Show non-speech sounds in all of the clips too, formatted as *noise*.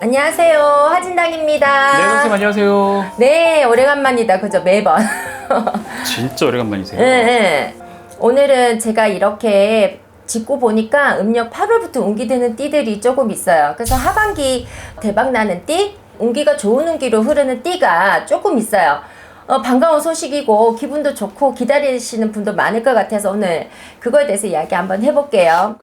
안녕하세요. 하진당입니다. 네, 선생님 안녕하세요. 네, 오래간만이다. 그죠? 매번. *laughs* 진짜 오래간만이세요. 네, 네. 오늘은 제가 이렇게 짚고 보니까 음력 8월부터 운기되는 띠들이 조금 있어요. 그래서 하반기 대박 나는 띠, 운기가 좋은 운기로 흐르는 띠가 조금 있어요. 어, 반가운 소식이고 기분도 좋고 기다리시는 분도 많을 것 같아서 오늘 그거에 대해서 이야기 한번 해볼게요.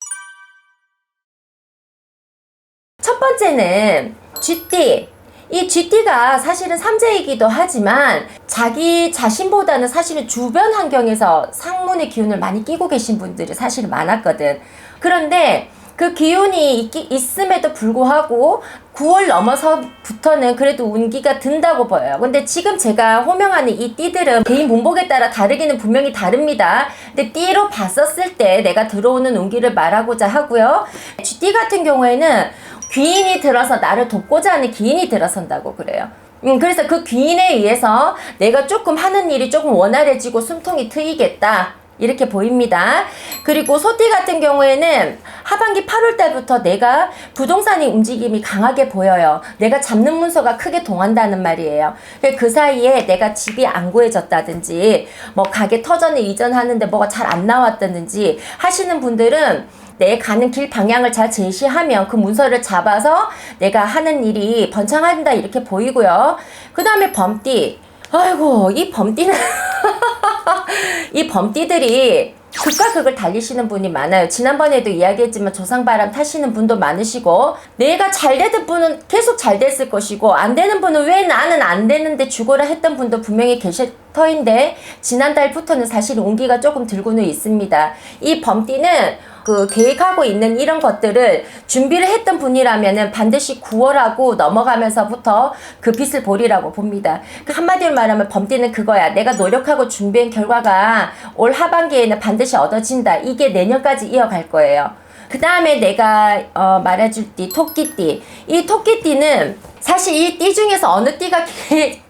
첫 번째는 쥐띠. 이 쥐띠가 사실은 삼재이기도 하지만 자기 자신보다는 사실은 주변 환경에서 상문의 기운을 많이 끼고 계신 분들이 사실은 많았거든. 그런데 그 기운이 있, 있음에도 불구하고 9월 넘어서부터는 그래도 운기가 든다고 보여요. 근데 지금 제가 호명하는 이 띠들은 개인 문복에 따라 다르기는 분명히 다릅니다. 근데 띠로 봤었을 때 내가 들어오는 운기를 말하고자 하고요. 쥐띠 같은 경우에는 귀인이 들어서 나를 돕고자 하는 기인이 들어선다고 그래요. 음, 그래서 그 귀인에 의해서 내가 조금 하는 일이 조금 원활해지고 숨통이 트이겠다. 이렇게 보입니다. 그리고 소띠 같은 경우에는 하반기 8월 달부터 내가 부동산의 움직임이 강하게 보여요. 내가 잡는 문서가 크게 동한다는 말이에요. 그 사이에 내가 집이 안 구해졌다든지, 뭐 가게 터전에 이전하는데 뭐가 잘 안 나왔다든지 하시는 분들은 내 가는 길 방향을 잘 제시하면 그 문서를 잡아서 내가 하는 일이 번창한다 이렇게 보이고요. 그 다음에 범띠. 아이고, 이 범띠는, *laughs* 이 범띠들이 극과 극을 달리시는 분이 많아요. 지난번에도 이야기했지만 조상바람 타시는 분도 많으시고, 내가 잘 되던 분은 계속 잘 됐을 것이고, 안 되는 분은 왜 나는 안 되는데 죽어라 했던 분도 분명히 계실 터인데, 지난달부터는 사실 온기가 조금 들고는 있습니다. 이 범띠는 그 계획하고 있는 이런 것들을 준비를 했던 분이라면은 반드시 9월하고 넘어가면서부터 그 빛을 보리라고 봅니다. 그 한마디로 말하면 범띠는 그거야. 내가 노력하고 준비한 결과가 올 하반기에는 반드시 얻어진다. 이게 내년까지 이어갈 거예요. 그 다음에 내가 어, 말해줄 띠 토끼띠. 이 토끼띠는 사실 이 띠 중에서 어느 띠가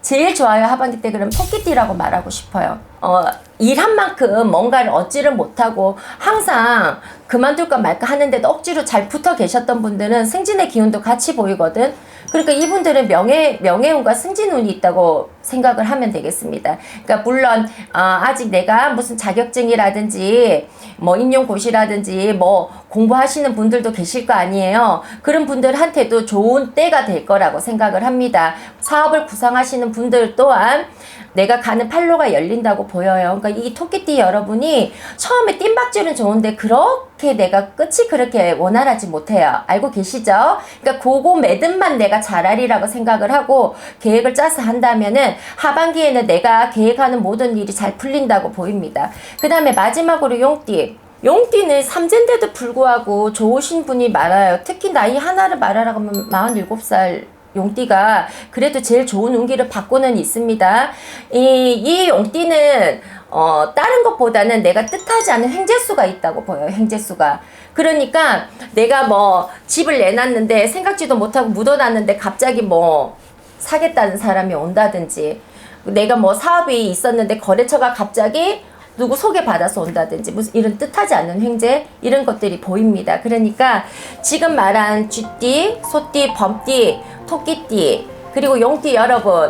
제일 좋아요 하반기 때 그러면 토끼띠라고 말하고 싶어요. 어, 일한 만큼 뭔가를 얻지를 못하고 항상 그만둘까 말까 하는데도 억지로 잘 붙어 계셨던 분들은 승진의 기운도 같이 보이거든. 그러니까 이분들은 명예 명예운과 승진운이 있다고 생각을 하면 되겠습니다. 그러니까 물론 어, 아직 내가 무슨 자격증이라든지 뭐 임용고시라든지 뭐 공부하시는 분들도 계실 거 아니에요. 그런 분들한테도 좋은 때가 될 거라고 생각을 합니다. 사업을 구상하시는 분들 또한 내가 가는 판로가 열린다고 보여요. 그러니까 이 토끼띠 여러분이 처음에 뜀박질은 좋은데 그렇게 내가 끝이 그렇게 원활하지 못해요. 알고 계시죠? 그러니까 그거 매듭만 내가 잘하리라고 생각을 하고 계획을 짜서 한다면은 하반기에는 내가 계획하는 모든 일이 잘 풀린다고 보입니다. 그 다음에 마지막으로 용띠. 용띠는 삼재인데도 불구하고 좋으신 분이 많아요. 특히 나이 하나를 말하라고 하면 47살 용띠가 그래도 제일 좋은 운기를 받고는 있습니다. 이, 이 용띠는 어, 다른 것보다는 내가 뜻하지 않은 횡재수가 있다고 보여요. 횡재수가. 그러니까 내가 뭐 집을 내놨는데 생각지도 못하고 묻어놨는데 갑자기 뭐 사겠다는 사람이 온다든지 내가 뭐 사업이 있었는데 거래처가 갑자기 누구 소개받아서 온다든지 무슨 이런 뜻하지 않는 횡재 이런 것들이 보입니다. 그러니까 지금 말한 쥐띠, 소띠, 범띠, 토끼띠 그리고 용띠 여러분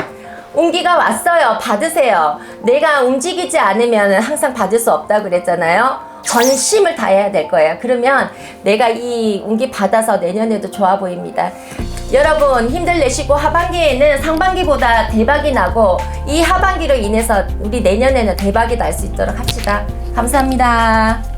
운기가 왔어요. 받으세요. 내가 움직이지 않으면 항상 받을 수 없다 그랬잖아요. 전심을 다해야 될 거예요. 그러면 내가 이 운기 받아서 내년에도 좋아 보입니다. 여러분 힘들 내시고 하반기에는 상반기보다 대박이 나고 이 하반기로 인해서 우리 내년에는 대박이 날 수 있도록 합시다. 감사합니다.